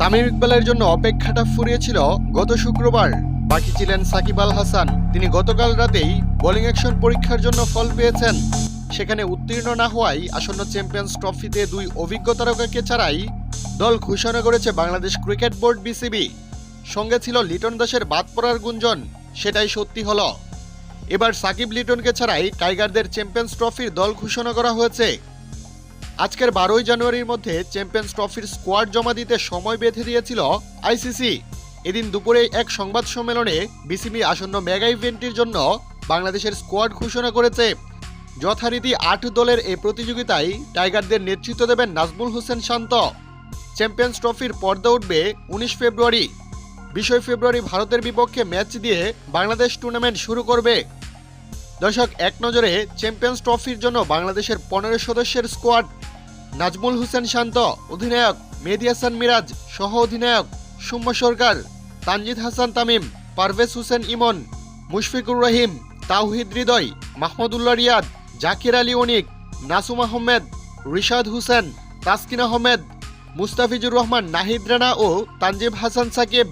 তামিম ইকবালের জন্য অপেক্ষাটা ফুরিয়েছিল গত শুক্রবার। বাকি ছিলেন সাকিব আল হাসান। তিনি গতকাল রাতেই বোলিং অ্যাকশন পরীক্ষার জন্য ফল পেয়েছেন। সেখানে উত্তীর্ণ না হওয়ায় আসন্ন চ্যাম্পিয়ন্স ট্রফিতে দুই অভিজ্ঞ তারকাকে ছাড়াই দল ঘোষণা করেছে বাংলাদেশ ক্রিকেট বোর্ড বিসিবি। সঙ্গে ছিল লিটন দাসের বাদ পড়ার গুঞ্জন, সেটাই সত্যি হল। এবার সাকিব লিটনকে ছাড়াই টাইগারদের চ্যাম্পিয়ন্স ট্রফির দল ঘোষণা করা হয়েছে। আজকের বারোই জানুয়ারির মধ্যে চ্যাম্পিয়ন্স ট্রফির স্কোয়াড জমা দিতে সময় বেঁধে দিয়েছিল আইসিসি। এদিন দুপুরে এক সংবাদ সম্মেলনে বিসিবি আসন্ন মেগা ইভেন্টের জন্য বাংলাদেশের স্কোয়াড ঘোষণা করেছে। যথারীতি আট দলের এই প্রতিযোগিতায় টাইগারদের নেতৃত্ব দেবেন নাজমুল হোসেন শান্ত। চ্যাম্পিয়ন্স ট্রফির পর্দা উঠবে উনিশ ফেব্রুয়ারি। বিশই ফেব্রুয়ারি ভারতের বিপক্ষে ম্যাচ দিয়ে বাংলাদেশ টুর্নামেন্ট শুরু করবে। দর্শক, এক নজরে চ্যাম্পিয়ন্স ট্রফির জন্য বাংলাদেশের পনেরো সদস্যের স্কোয়াড নাজমুল হোসেন শান্ত, অধিনায়ক মেহেদি হাসান মিরাজ, সহ অধিনায়ক সৌম্য সরকার, তানজিদ হাসান তামিম, পারভেজ হোসেন ইমন, মুশফিকুর রহিম, তাওহিদ হৃদয়, মাহমুদুল্লাহ রিয়াদ, জাকির আলী অনিক, নাসুম আহমেদ, রিশাদ হোসেন, তাসকিন আহমেদ, মুস্তাফিজুর রহমান, নাহিদ রানা ও তানজিব হাসান সাকিব।